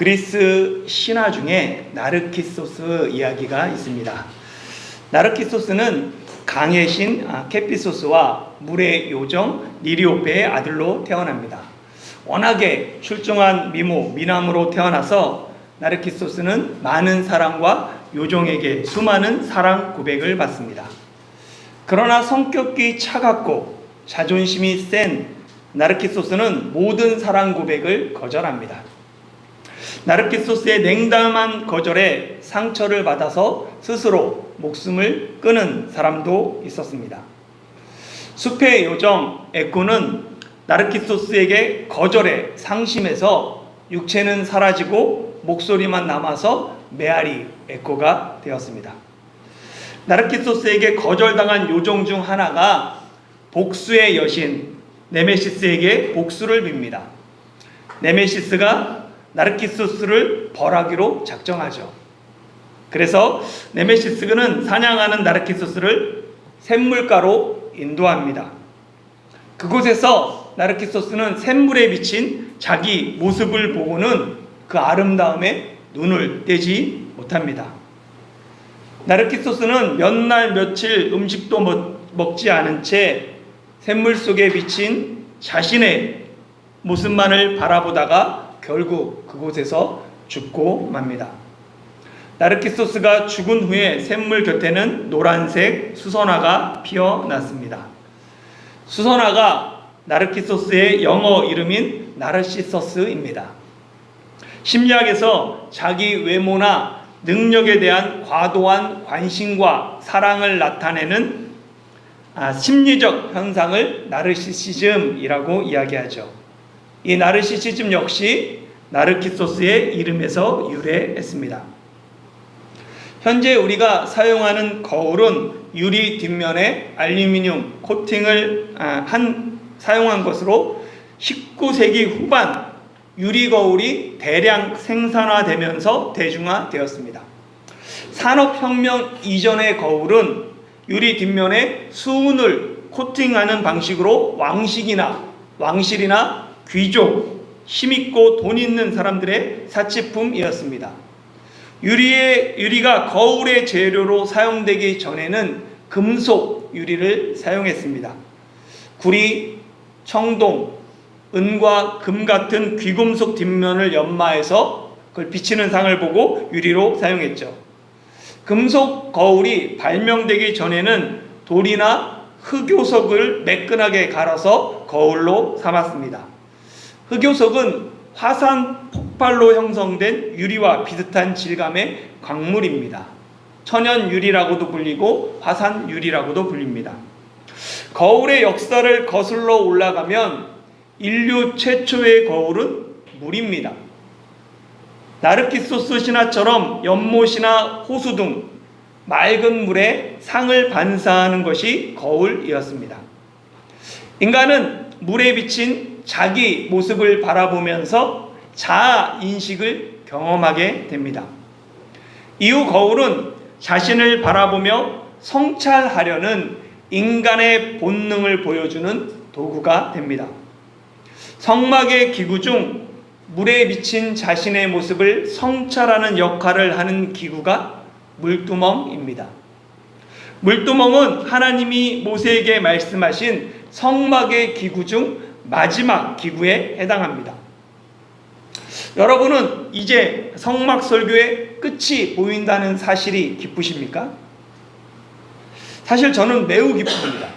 그리스 신화 중에 나르키소스 이야기가 있습니다. 나르키소스는 강의 신 아, 케피소스와 물의 요정 니리오페의 아들로 태어납니다. 워낙에 출중한 미모, 미남으로 태어나서 나르키소스는 많은 사랑과 요정에게 수많은 사랑 고백을 받습니다. 그러나 성격이 차갑고 자존심이 센 나르키소스는 모든 사랑 고백을 거절합니다. 나르키소스의 냉담한 거절에 상처를 받아서 스스로 목숨을 끊은 사람도 있었습니다. 숲의 요정 에코는 나르키소스에게 거절에 상심해서 육체는 사라지고 목소리만 남아서 메아리 에코가 되었습니다. 나르키소스에게 거절당한 요정 중 하나가 복수의 여신 네메시스에게 복수를 빕니다. 네메시스가 나르키소스를 벌하기로 작정하죠. 그래서 네메시스는 사냥하는 나르키소스를 샘물가로 인도합니다. 그곳에서 나르키소스는 샘물에 비친 자기 모습을 보고는 그 아름다움에 눈을 떼지 못합니다. 나르키소스는 몇 날 며칠 음식도 먹- 먹지 않은 채 샘물 속에 비친 자신의 모습만을 바라보다가 결국 그곳에서 죽고 맙니다. 나르키소스가 죽은 후에 샘물 곁에는 노란색 수선화가 피어났습니다. 수선화가 나르키소스의 영어 이름인 나르시서스입니다. 심리학에서 자기 외모나 능력에 대한 과도한 관심과 사랑을 나타내는 아, 심리적 현상을 나르시시즘이라고 이야기하죠. 이 나르시시즘 역시 나르키소스의 이름에서 유래했습니다. 현재 우리가 사용하는 거울은 유리 뒷면에 알루미늄 코팅을 아, 한 사용한 것으로 19세기 후반 유리 거울이 대량 생산화되면서 대중화되었습니다. 산업혁명 이전의 거울은 유리 뒷면에 수은을 코팅하는 방식으로 왕식이나 왕실이나 귀족, 힘있고 돈 있는 사람들의 사치품이었습니다. 유리의 유리가 거울의 재료로 사용되기 전에는 금속 유리를 사용했습니다. 구리, 청동, 은과 금 같은 귀금속 뒷면을 연마해서 그걸 비치는 상을 보고 유리로 사용했죠. 금속 거울이 발명되기 전에는 돌이나 흑요석을 매끈하게 갈아서 거울로 삼았습니다. 흑요석은 화산 폭발로 형성된 유리와 비슷한 질감의 광물입니다. 천연 유리라고도 불리고 화산 유리라고도 불립니다. 거울의 역사를 거슬러 올라가면 인류 최초의 거울은 물입니다. 나르키소스 신화처럼 연못이나 호수 등 맑은 물에 상을 반사하는 것이 거울이었습니다. 인간은 물에 비친 자기 모습을 바라보면서 자아 인식을 경험하게 됩니다. 이후 거울은 자신을 바라보며 성찰하려는 인간의 본능을 보여주는 도구가 됩니다. 성막의 기구 중 물에 비친 자신의 모습을 성찰하는 역할을 하는 기구가 물두멍입니다. 물두멍은 하나님이 모세에게 말씀하신 성막의 기구 중 마지막 기구에 해당합니다. 여러분은 이제 성막 설교의 끝이 보인다는 사실이 기쁘십니까? 사실 저는 매우 기쁩니다.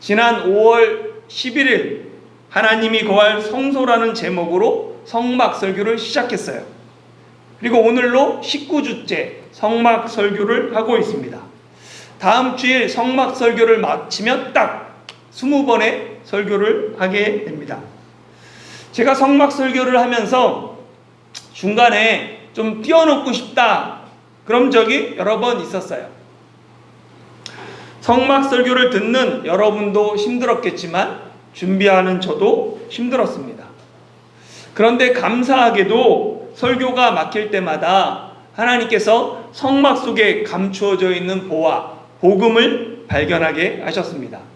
지난 5월 11일 하나님이 거할 성소라는 제목으로 성막 설교를 시작했어요. 그리고 오늘로 19주째 성막 설교를 하고 있습니다. 다음 주일 성막 설교를 마치면 딱 20번의 설교를 하게 됩니다. 제가 성막 설교를 하면서 중간에 좀 뛰어넘고 싶다. 그런 적이 여러 번 있었어요. 성막 설교를 듣는 여러분도 힘들었겠지만 준비하는 저도 힘들었습니다. 그런데 감사하게도 설교가 막힐 때마다 하나님께서 성막 속에 감추어져 있는 보화, 복음을 발견하게 하셨습니다.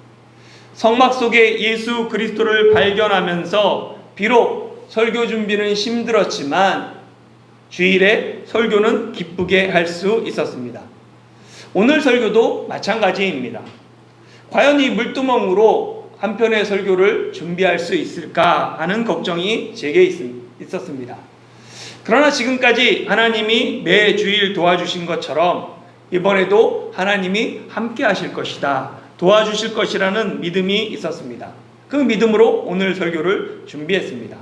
성막 속에 예수 그리스도를 발견하면서 비록 설교 준비는 힘들었지만 주일에 설교는 기쁘게 할 수 있었습니다. 오늘 설교도 마찬가지입니다. 과연 이 물두멍으로 한 편의 설교를 준비할 수 있을까 하는 걱정이 제게 있었습니다. 그러나 지금까지 하나님이 매 주일 도와주신 것처럼 이번에도 하나님이 함께 하실 것이다. 도와주실 것이라는 믿음이 있었습니다. 그 믿음으로 오늘 설교를 준비했습니다.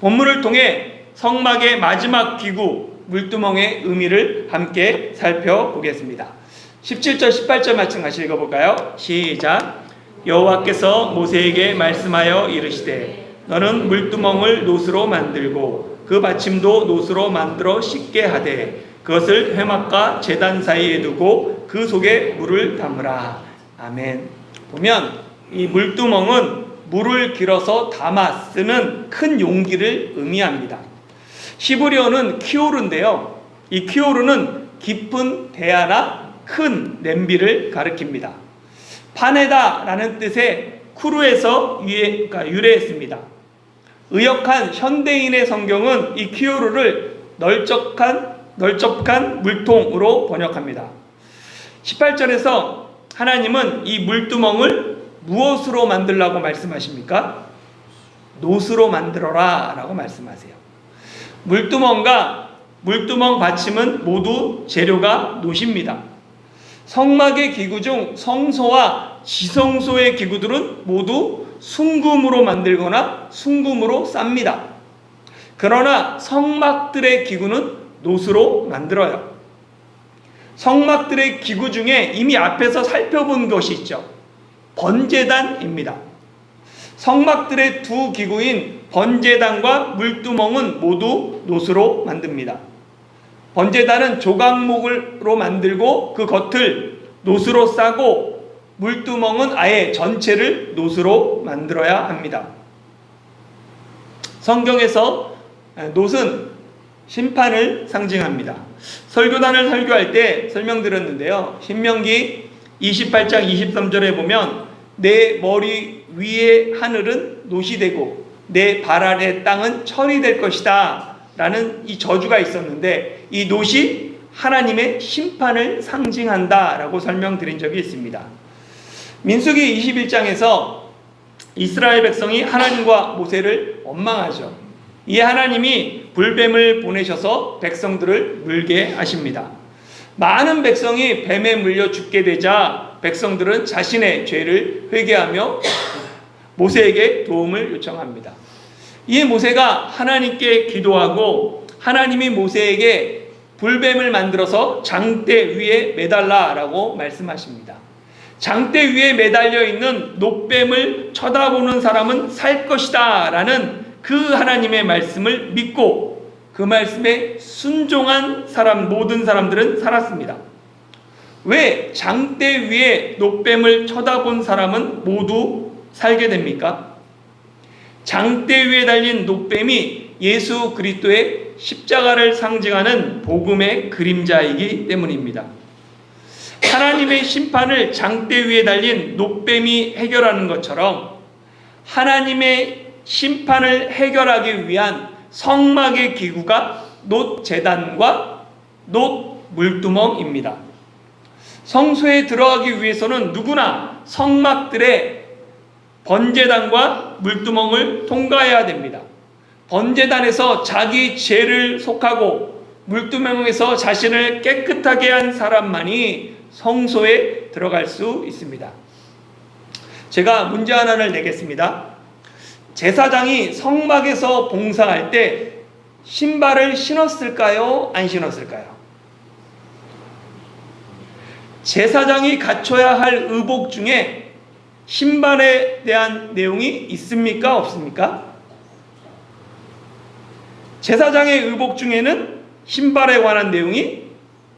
본문을 통해 성막의 마지막 기구 물두멍의 의미를 함께 살펴보겠습니다. 17절 18절 말씀 같이 읽어볼까요? 시작. 여호와께서 모세에게 말씀하여 이르시되 너는 물두멍을 노스로 만들고 그 받침도 노스로 만들어 씻게 하되 그것을 회막과 제단 사이에 두고 그 속에 물을 담으라. 아멘. 보면 이 물두멍은 물을 길어서 담아 쓰는 큰 용기를 의미합니다. 시브리어는 키오르인데요. 이 키오르는 깊은 대야나 큰 냄비를 가리킵니다. 파네다라는 뜻의 쿠르에서 그러니까 유래했습니다. 의역한 현대인의 성경은 이 키오르를 널쩍한 널쩍한 물통으로 번역합니다. 18절에서 하나님은 이 물두멍을 무엇으로 만들라고 말씀하십니까? 노스로 만들어라 라고 말씀하세요. 물두멍과 물두멍 받침은 모두 재료가 노십니다. 성막의 기구 중 성소와 지성소의 기구들은 모두 순금으로 만들거나 순금으로 쌉니다. 그러나 성막들의 기구는 노스로 만들어요. 성막들의 기구 중에 이미 앞에서 살펴본 것이 있죠. 번제단입니다. 성막들의 두 기구인 번제단과 물두멍은 모두 노스로 만듭니다. 번제단은 조각목으로 만들고 그 겉을 노스로 싸고 물두멍은 아예 전체를 노스로 만들어야 합니다. 성경에서 노은 심판을 상징합니다. 설교단을 설교할 때 설명드렸는데요. 신명기 28장 23절에 보면 내 머리 위의 하늘은 노시 되고 내 발 아래 땅은 철이 될 것이다. 라는 이 저주가 있었는데 이 노시 하나님의 심판을 상징한다. 라고 설명드린 적이 있습니다. 민수기 21장에서 이스라엘 백성이 하나님과 모세를 원망하죠. 이 하나님이 불뱀을 보내셔서 백성들을 물게 하십니다. 많은 백성이 뱀에 물려 죽게 되자 백성들은 자신의 죄를 회개하며 모세에게 도움을 요청합니다. 이 모세가 하나님께 기도하고 하나님이 모세에게 불뱀을 만들어서 장대 위에 매달라라고 말씀하십니다. 장대 위에 매달려 있는 녹뱀을 쳐다보는 사람은 살 것이다 라는 그 하나님의 말씀을 믿고 그 말씀에 순종한 사람 모든 사람들은 살았습니다. 왜 장대 위에 녹뱀을 쳐다본 사람은 모두 살게 됩니까? 장대 위에 달린 녹뱀이 예수 그리스도의 십자가를 상징하는 복음의 그림자이기 때문입니다. 하나님의 심판을 장대 위에 달린 녹뱀이 해결하는 것처럼 하나님의 심판을 해결하기 위한 성막의 기구가 놋 재단과 놋 물두멍입니다. 성소에 들어가기 위해서는 누구나 성막들의 번제단과 물두멍을 통과해야 됩니다. 번제단에서 자기 죄를 속하고 물두멍에서 자신을 깨끗하게 한 사람만이 성소에 들어갈 수 있습니다. 제가 문제 하나를 내겠습니다. 제사장이 성막에서 봉사할 때 신발을 신었을까요? 안 신었을까요? 제사장이 갖춰야 할 의복 중에 신발에 대한 내용이 있습니까? 없습니까? 제사장의 의복 중에는 신발에 관한 내용이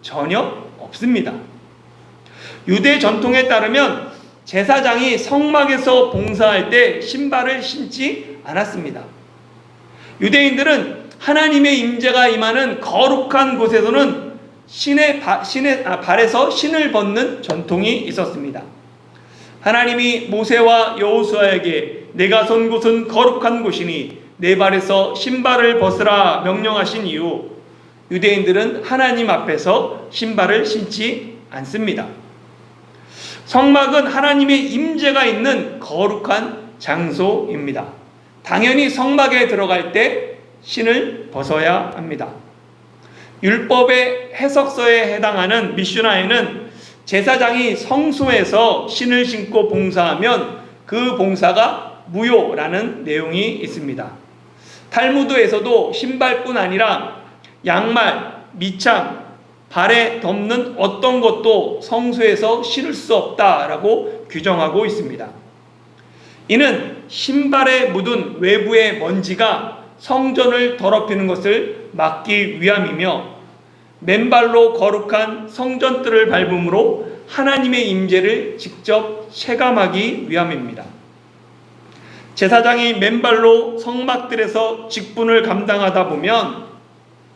전혀 없습니다. 유대 전통에 따르면 제사장이 성막에서 봉사할 때 신발을 신지 않았습니다. 유대인들은 하나님의 임재가 임하는 거룩한 곳에서는 신의, 바, 신의 아, 발에서 신을 벗는 전통이 있었습니다. 하나님이 모세와 여호수아에게 내가 선 곳은 거룩한 곳이니 내 발에서 신발을 벗으라 명령하신 이후 유대인들은 하나님 앞에서 신발을 신지 않습니다. 성막은 하나님의 임재가 있는 거룩한 장소입니다. 당연히 성막에 들어갈 때 신을 벗어야 합니다. 율법의 해석서에 해당하는 미슈나에는 제사장이 성소에서 신을 신고 봉사하면 그 봉사가 무효라는 내용이 있습니다. 탈무드에서도 신발뿐 아니라 양말, 밑창, 발에 덮는 어떤 것도 성소에서 신을 수 없다라고 규정하고 있습니다. 이는 신발에 묻은 외부의 먼지가 성전을 더럽히는 것을 막기 위함이며 맨발로 거룩한 성전들을 밟음으로 하나님의 임재를 직접 체감하기 위함입니다. 제사장이 맨발로 성막들에서 직분을 감당하다 보면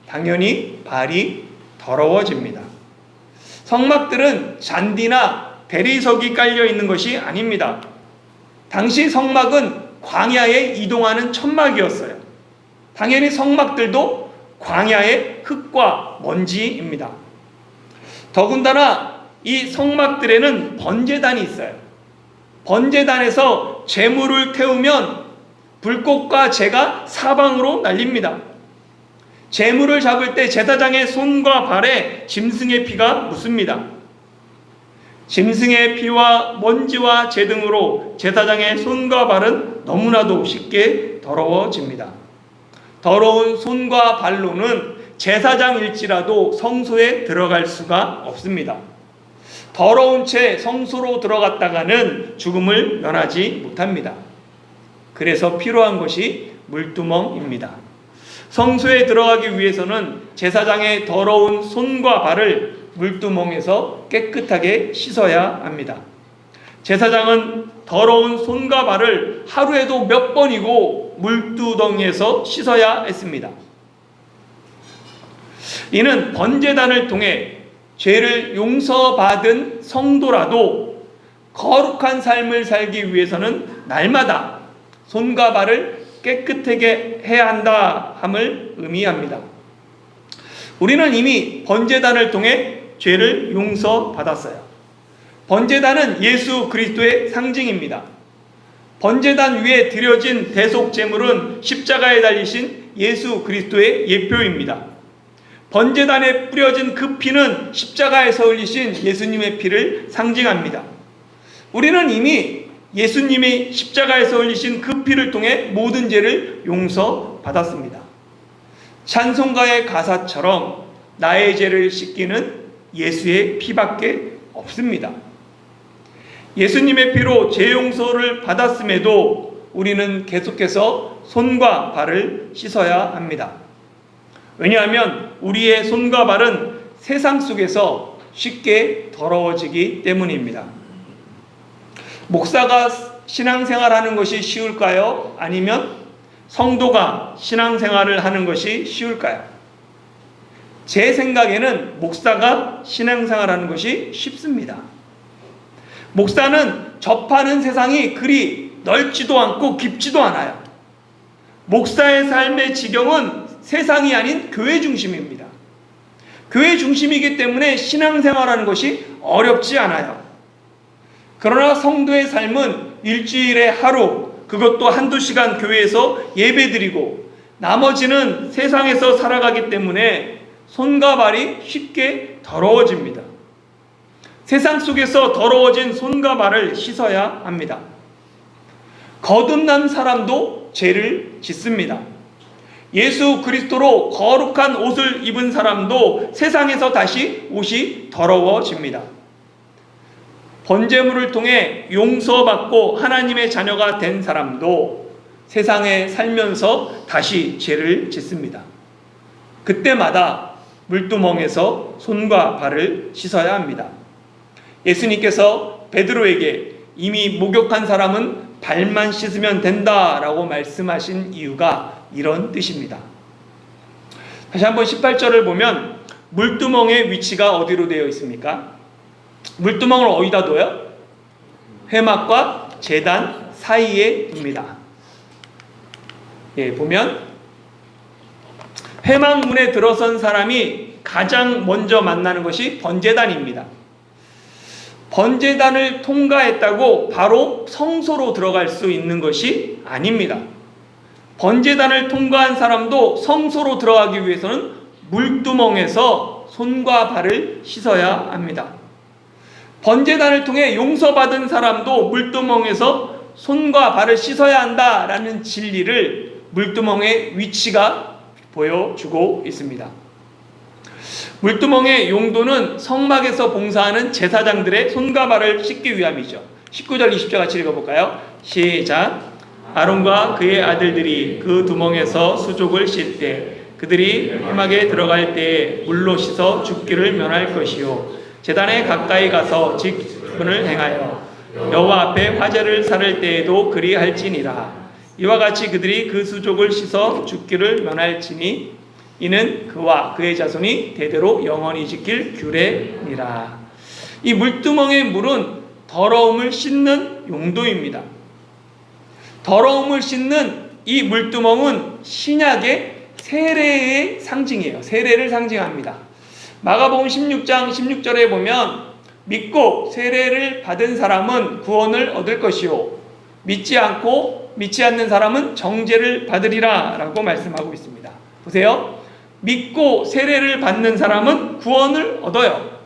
당연히 발이 더러워집니다. 성막들은 잔디나 대리석이 깔려 있는 것이 아닙니다. 당시 성막은 광야에 이동하는 천막이었어요. 당연히 성막들도 광야의 흙과 먼지입니다. 더군다나 이 성막들에는 번제단이 있어요. 번제단에서 재물을 태우면 불꽃과 재가 사방으로 날립니다. 재물을 잡을 때 제사장의 손과 발에 짐승의 피가 묻습니다. 짐승의 피와 먼지와 재 등으로 제사장의 손과 발은 너무나도 쉽게 더러워집니다. 더러운 손과 발로는 제사장일지라도 성소에 들어갈 수가 없습니다. 더러운 채 성소로 들어갔다가는 죽음을 면하지 못합니다. 그래서 필요한 것이 물두멍입니다. 성소에 들어가기 위해서는 제사장의 더러운 손과 발을 물두멍에서 깨끗하게 씻어야 합니다. 제사장은 더러운 손과 발을 하루에도 몇 번이고 물두덩이에서 씻어야 했습니다. 이는 번제단을 통해 죄를 용서받은 성도라도 거룩한 삶을 살기 위해서는 날마다 손과 발을 깨끗하게 해야 한다 함을 의미합니다. 우리는 이미 번제단을 통해 죄를 용서받았어요. 번제단은 예수 그리스도의 상징입니다. 번제단 위에 드려진 대속 제물은 십자가에 달리신 예수 그리스도의 예표입니다. 번제단에 뿌려진 그 피는 십자가에서 흘리신 예수님의 피를 상징합니다. 우리는 이미 예수님이 십자가에서 흘리신 그 피를 통해 모든 죄를 용서받았습니다. 찬송가의 가사처럼 나의 죄를 씻기는 예수의 피밖에 없습니다. 예수님의 피로 죄 용서를 받았음에도 우리는 계속해서 손과 발을 씻어야 합니다. 왜냐하면 우리의 손과 발은 세상 속에서 쉽게 더러워지기 때문입니다. 목사가 신앙생활 하는 것이 쉬울까요? 아니면 성도가 신앙생활을 하는 것이 쉬울까요? 제 생각에는 목사가 신앙생활 하는 것이 쉽습니다. 목사는 접하는 세상이 그리 넓지도 않고 깊지도 않아요. 목사의 삶의 지경은 세상이 아닌 교회 중심입니다. 교회 중심이기 때문에 신앙생활하는 것이 어렵지 않아요. 그러나 성도의 삶은 일주일에 하루, 그것도 한두 시간 교회에서 예배 드리고, 나머지는 세상에서 살아가기 때문에 손과 발이 쉽게 더러워집니다. 세상 속에서 더러워진 손과 발을 씻어야 합니다. 거듭난 사람도 죄를 짓습니다. 예수 그리스도로 거룩한 옷을 입은 사람도 세상에서 다시 옷이 더러워집니다. 번제물을 통해 용서받고 하나님의 자녀가 된 사람도 세상에 살면서 다시 죄를 짓습니다. 그때마다 물두멍에서 손과 발을 씻어야 합니다. 예수님께서 베드로에게 이미 목욕한 사람은 발만 씻으면 된다라고 말씀하신 이유가 이런 뜻입니다. 다시 한번 18절을 보면 물두멍의 위치가 어디로 되어 있습니까? 물두멍을 어디다 둬요? 회막과 재단 사이에 둡니다. 예, 보면 회망문에 들어선 사람이 가장 먼저 만나는 것이 번제단입니다. 번제단을 통과했다고 바로 성소로 들어갈 수 있는 것이 아닙니다. 번제단을 통과한 사람도 성소로 들어가기 위해서는 물두멍에서 손과 발을 씻어야 합니다. 번제단을 통해 용서받은 사람도 물두멍에서 손과 발을 씻어야 한다라는 진리를 물두멍의 위치가 보여주고 있습니다. 물두멍의 용도는 성막에서 봉사하는 제사장들의 손과 발을 씻기 위함이죠. 19절 20절 같이 읽어볼까요? 시작. 아론과 그의 아들들이 그 두멍에서 수족을 씻때 그들이 회막에 들어갈 때 물로 씻어 죽기를 면할 것이요 제단에 가까이 가서 직분을 행하여 여호와 앞에 화제를 살을 때에도 그리할지니라 이와 같이 그들이 그 수족을 씻어 죽기를 면할지니 이는 그와 그의 자손이 대대로 영원히 지킬 규례니라 이 물두멍의 물은 더러움을 씻는 용도입니다. 더러움을 씻는 이 물두멍은 신약의 세례의 상징이에요. 세례를 상징합니다. 마가복음 16장 16절에 보면 믿고 세례를 받은 사람은 구원을 얻을 것이요 믿지 않고 믿지 않는 사람은 정죄를 받으리라라고 말씀하고 있습니다. 보세요. 믿고 세례를 받는 사람은 구원을 얻어요.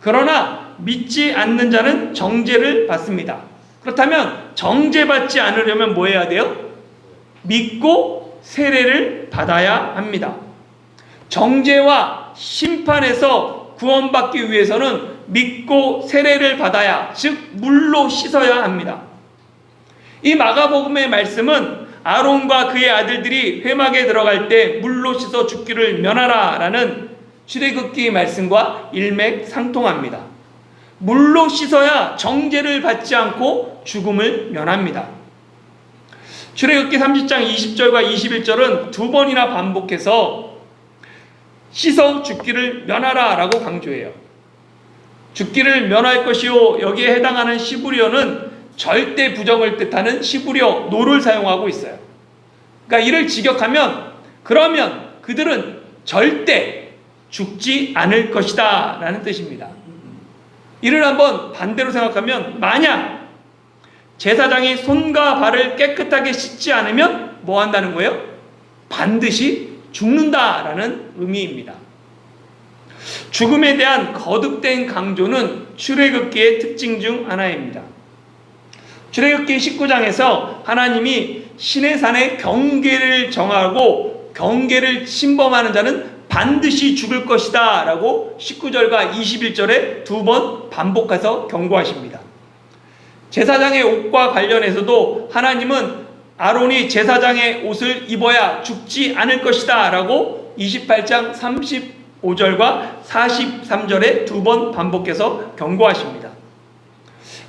그러나 믿지 않는 자는 정죄를 받습니다. 그렇다면 정죄받지 않으려면 뭐 해야 돼요? 믿고 세례를 받아야 합니다. 정죄와 심판에서 구원받기 위해서는 믿고 세례를 받아야, 즉, 물로 씻어야 합니다. 이 마가복음의 말씀은 아론과 그의 아들들이 회막에 들어갈 때 물로 씻어 죽기를 면하라 라는 출애굽기 말씀과 일맥상통합니다. 물로 씻어야 정죄를 받지 않고 죽음을 면합니다. 출애굽기 30장 20절과 21절은 두 번이나 반복해서 씻어 죽기를 면하라 라고 강조해요. 죽기를 면할 것이요 여기에 해당하는 시부리어는 절대 부정을 뜻하는 시부리어 노를 사용하고 있어요. 그러니까 이를 직역하면 그러면 그들은 절대 죽지 않을 것이다 라는 뜻입니다. 이를 한번 반대로 생각하면 만약 제사장이 손과 발을 깨끗하게 씻지 않으면 뭐 한다는 거예요? 반드시 죽는다라는 의미입니다. 죽음에 대한 거듭된 강조는 출애굽기의 특징 중 하나입니다. 출애굽기 19장에서 하나님이 신의 산에 경계를 정하고 경계를 침범하는 자는 반드시 죽을 것이다 라고 19절과 21절에 두 번 반복해서 경고하십니다. 제사장의 옷과 관련해서도 하나님은 아론이 제사장의 옷을 입어야 죽지 않을 것이다 라고 28장 35절과 43절에 두 번 반복해서 경고하십니다.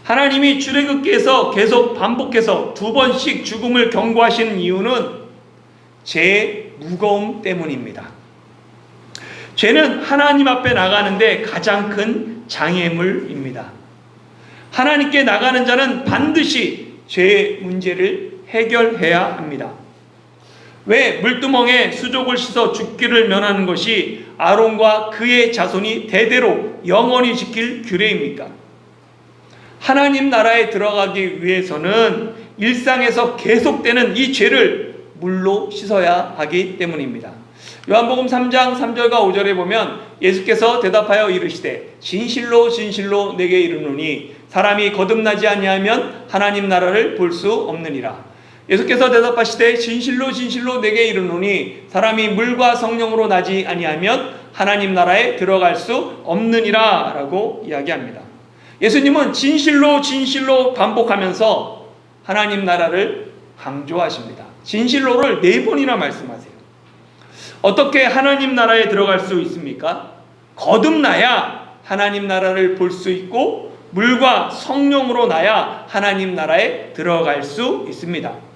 하나님이 출애굽기에서 계속 반복해서 두 번씩 죽음을 경고하시는 이유는 죄의 무거움 때문입니다. 죄는 하나님 앞에 나가는데 가장 큰 장애물입니다. 하나님께 나가는 자는 반드시 죄의 문제를 해결해야 합니다. 왜 물두멍에 수족을 씻어 죽기를 면하는 것이 아론과 그의 자손이 대대로 영원히 지킬 규례입니까? 하나님 나라에 들어가기 위해서는 일상에서 계속되는 이 죄를 물로 씻어야 하기 때문입니다. 요한복음 3장 3절과 5절에 보면 예수께서 대답하여 이르시되 진실로 진실로 내게 이르노니 사람이 거듭나지 아니하면 하나님 나라를 볼 수 없느니라. 예수께서 대답하시되 진실로 진실로 내게 이르노니 사람이 물과 성령으로 나지 아니하면 하나님 나라에 들어갈 수 없느니라라고 이야기합니다. 예수님은 진실로 진실로 반복하면서 하나님 나라를 강조하십니다. 진실로를 네 번이나 말씀하세요. 어떻게 하나님 나라에 들어갈 수 있습니까? 거듭나야 하나님 나라를 볼 수 있고 물과 성령으로 나야 하나님 나라에 들어갈 수 있습니다.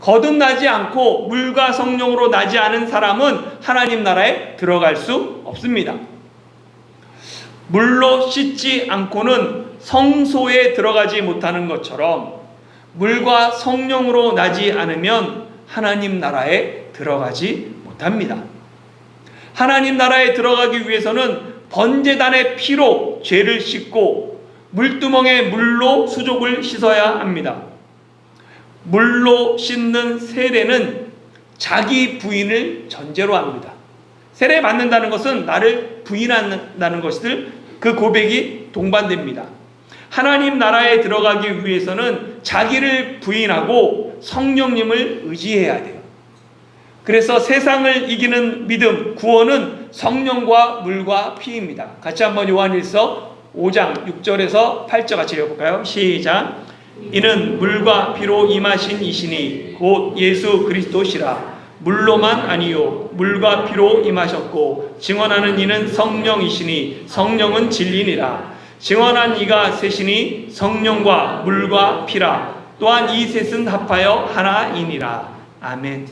거듭나지 않고 물과 성령으로 나지 않은 사람은 하나님 나라에 들어갈 수 없습니다. 물로 씻지 않고는 성소에 들어가지 못하는 것처럼 물과 성령으로 나지 않으면 하나님 나라에 들어가지 못합니다. 하나님 나라에 들어가기 위해서는 번제단의 피로 죄를 씻고 물두멍에 물로 수족을 씻어야 합니다. 물로 씻는 세례는 자기 부인을 전제로 합니다. 세례 받는다는 것은 나를 부인한다는 것을 그 고백이 동반됩니다. 하나님 나라에 들어가기 위해서는 자기를 부인하고 성령님을 의지해야 돼요. 그래서 세상을 이기는 믿음, 구원은 성령과 물과 피입니다. 같이 한번 요한일서 5장 6절에서 8절 같이 읽어볼까요? 시작. 이는 물과 피로 임하신 이시니 곧 예수 그리스도시라. 물로만 아니요 물과 피로 임하셨고 증언하는 이는 성령이시니 성령은 진리니라. 증언한 이가 셋이니 성령과 물과 피라. 또한 이 셋은 합하여 하나이니라. 아멘.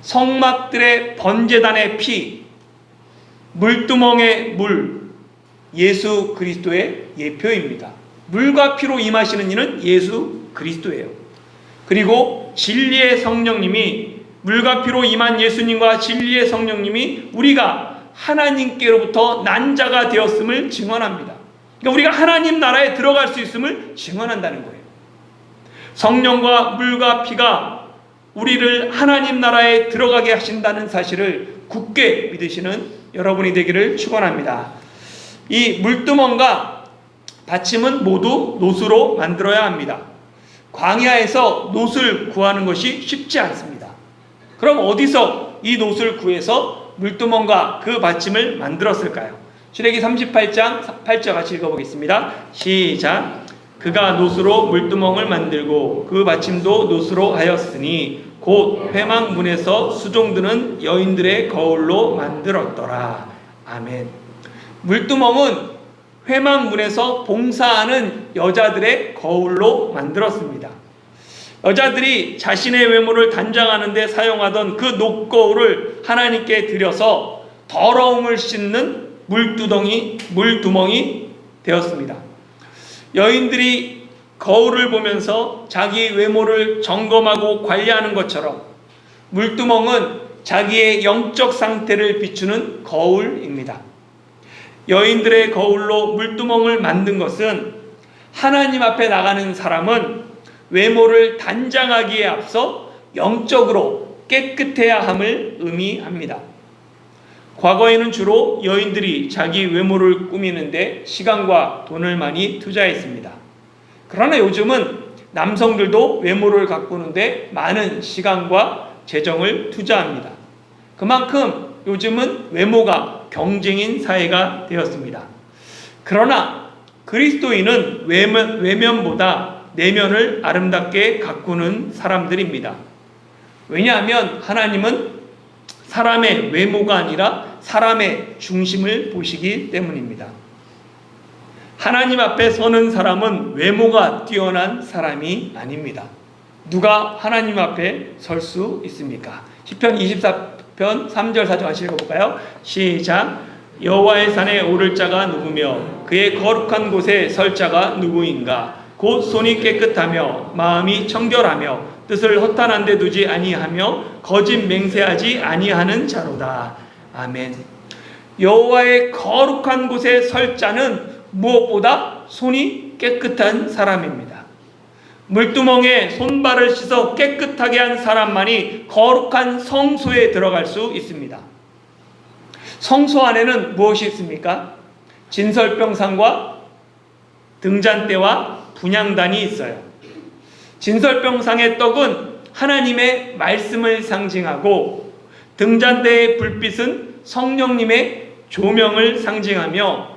성막들의 번제단의 피, 물두멍의 물, 예수 그리스도의 예표입니다. 물과 피로 임하시는 이는 예수 그리스도예요. 그리고 진리의 성령님이 물과 피로 임한 예수님과 진리의 성령님이 우리가 하나님께로부터 난 자가 되었음을 증언합니다. 그러니까 우리가 하나님 나라에 들어갈 수 있음을 증언한다는 거예요. 성령과 물과 피가 우리를 하나님 나라에 들어가게 하신다는 사실을 굳게 믿으시는 여러분이 되기를 축원합니다. 이 물두멍과 받침은 모두 노수로 만들어야 합니다. 광야에서 노수를 구하는 것이 쉽지 않습니다. 그럼 어디서 이 노수를 구해서 물두멍과 그 받침을 만들었을까요? 출애기 38장 8절 같이 읽어보겠습니다. 시작. 그가 노수로 물두멍을 만들고 그 받침도 노수로 하였으니 곧 회망문에서 수종드는 여인들의 거울로 만들었더라. 아멘. 물두멍은 회망문에서 봉사하는 여자들의 거울로 만들었습니다. 여자들이 자신의 외모를 단장하는데 사용하던 그 녹거울을 하나님께 드려서 더러움을 씻는 물두덩이, 물두멍이 되었습니다. 여인들이 거울을 보면서 자기 외모를 점검하고 관리하는 것처럼 물두멍은 자기의 영적 상태를 비추는 거울입니다. 여인들의 거울로 물두멍을 만든 것은 하나님 앞에 나가는 사람은 외모를 단장하기에 앞서 영적으로 깨끗해야 함을 의미합니다. 과거에는 주로 여인들이 자기 외모를 꾸미는데 시간과 돈을 많이 투자했습니다. 그러나 요즘은 남성들도 외모를 가꾸는데 많은 시간과 재정을 투자합니다. 그만큼 요즘은 외모가 경쟁인 사회가 되었습니다. 그러나 그리스도인은 외면, 외면보다 내면을 아름답게 가꾸는 사람들입니다. 왜냐하면 하나님은 사람의 외모가 아니라 사람의 중심을 보시기 때문입니다. 하나님 앞에 서는 사람은 외모가 뛰어난 사람이 아닙니다. 누가 하나님 앞에 설 수 있습니까? 10편 24 편 3절 4절 같이 읽어볼까요? 시작 여호와의 산에 오를 자가 누구며 그의 거룩한 곳에 설 자가 누구인가 곧 손이 깨끗하며 마음이 청결하며 뜻을 허탄한 데 두지 아니하며 거짓 맹세하지 아니하는 자로다. 아멘. 여호와의 거룩한 곳에 설 자는 무엇보다 손이 깨끗한 사람입니다. 물두멍에 손발을 씻어 깨끗하게 한 사람만이 거룩한 성소에 들어갈 수 있습니다. 성소 안에는 무엇이 있습니까? 진설병상과 등잔대와 분향단이 있어요. 진설병상의 떡은 하나님의 말씀을 상징하고 등잔대의 불빛은 성령님의 조명을 상징하며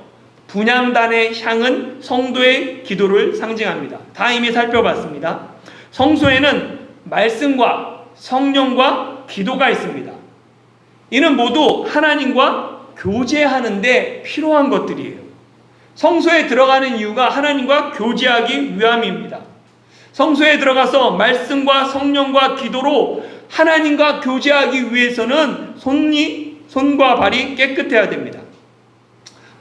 분향단의 향은 성도의 기도를 상징합니다. 다 이미 살펴봤습니다. 성소에는 말씀과 성령과 기도가 있습니다. 이는 모두 하나님과 교제하는데 필요한 것들이에요. 성소에 들어가는 이유가 하나님과 교제하기 위함입니다. 성소에 들어가서 말씀과 성령과 기도로 하나님과 교제하기 위해서는 손이 손과 발이 깨끗해야 됩니다.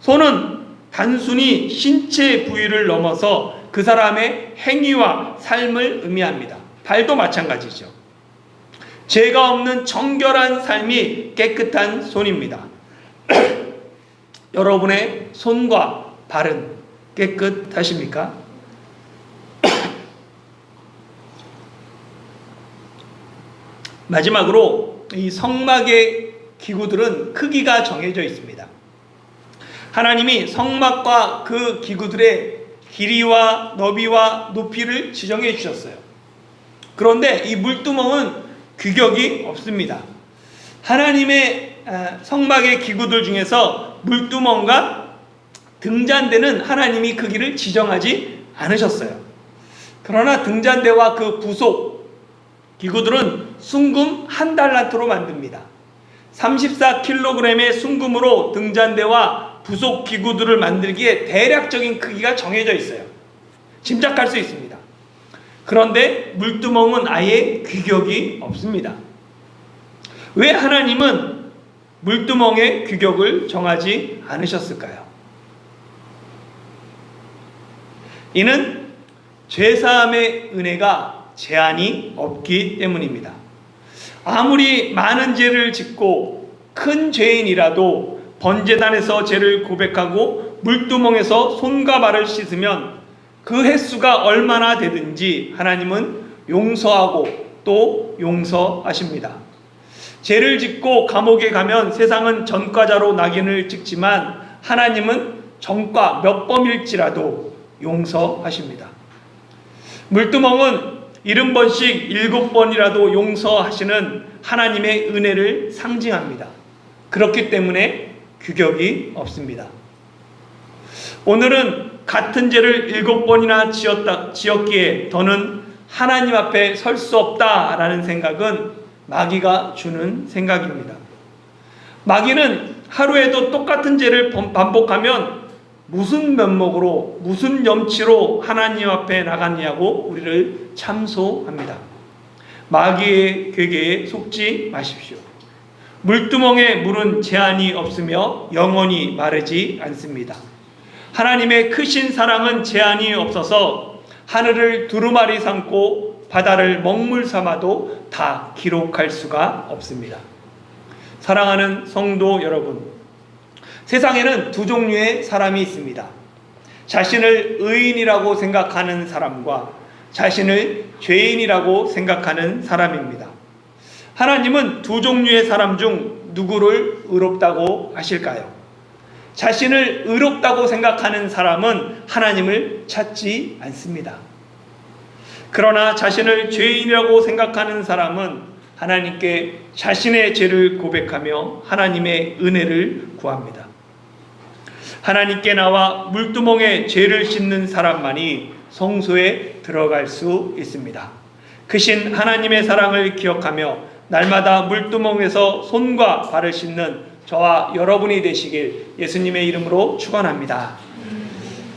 손은 단순히 신체 부위를 넘어서 그 사람의 행위와 삶을 의미합니다. 발도 마찬가지죠. 죄가 없는 정결한 삶이 깨끗한 손입니다. 여러분의 손과 발은 깨끗하십니까? 마지막으로 이 성막의 기구들은 크기가 정해져 있습니다. 하나님이 성막과 그 기구들의 길이와 너비와 높이를 지정해 주셨어요. 그런데 이 물두멍은 규격이 없습니다. 하나님의 아, 성막의 기구들 중에서 물두멍과 등잔대는 하나님이 크기를 지정하지 않으셨어요. 그러나 등잔대와 그 부속 기구들은 순금 한 달란트로 만듭니다. 34kg의 순금으로 등잔대와 부속 기구들을 만들기에 대략적인 크기가 정해져 있어요. 짐작할 수 있습니다. 그런데 물두멍은 아예 규격이 없습니다. 왜 하나님은 물두멍의 규격을 정하지 않으셨을까요? 이는 죄사함의 은혜가 제한이 없기 때문입니다. 아무리 많은 죄를 짓고 큰 죄인이라도 번제단에서 죄를 고백하고 물두멍에서 손과 발을 씻으면 그 횟수가 얼마나 되든지 하나님은 용서하고 또 용서하십니다. 죄를 짓고 감옥에 가면 세상은 전과자로 낙인을 찍지만 하나님은 전과 몇 범일지라도 용서하십니다. 물두멍은 일흔 번씩 일곱 번이라도 용서하시는 하나님의 은혜를 상징합니다. 그렇기 때문에 규격이 없습니다. 오늘은 같은 죄를 일곱 번이나 지었다, 지었기에 더는 하나님 앞에 설 수 없다라는 생각은 마귀가 주는 생각입니다. 마귀는 하루에도 똑같은 죄를 반복하면 무슨 면목으로 무슨 염치로 하나님 앞에 나갔냐고 우리를 참소합니다. 마귀의 괴계에 속지 마십시오. 물두멍에 물은 제한이 없으며 영원히 마르지 않습니다. 하나님의 크신 사랑은 제한이 없어서 하늘을 두루마리 삼고 바다를 먹물 삼아도 다 기록할 수가 없습니다. 사랑하는 성도 여러분, 세상에는 두 종류의 사람이 있습니다. 자신을 의인이라고 생각하는 사람과 자신을 죄인이라고 생각하는 사람입니다. 하나님은 두 종류의 사람 중 누구를 의롭다고 하실까요? 자신을 의롭다고 생각하는 사람은 하나님을 찾지 않습니다. 그러나 자신을 죄인이라고 생각하는 사람은 하나님께 자신의 죄를 고백하며 하나님의 은혜를 구합니다. 하나님께 나와 물두멍에 죄를 씻는 사람만이 성소에 들어갈 수 있습니다. 크신 하나님의 사랑을 기억하며 날마다 물두멍에서 손과 발을 씻는 저와 여러분이 되시길 예수님의 이름으로 축원합니다.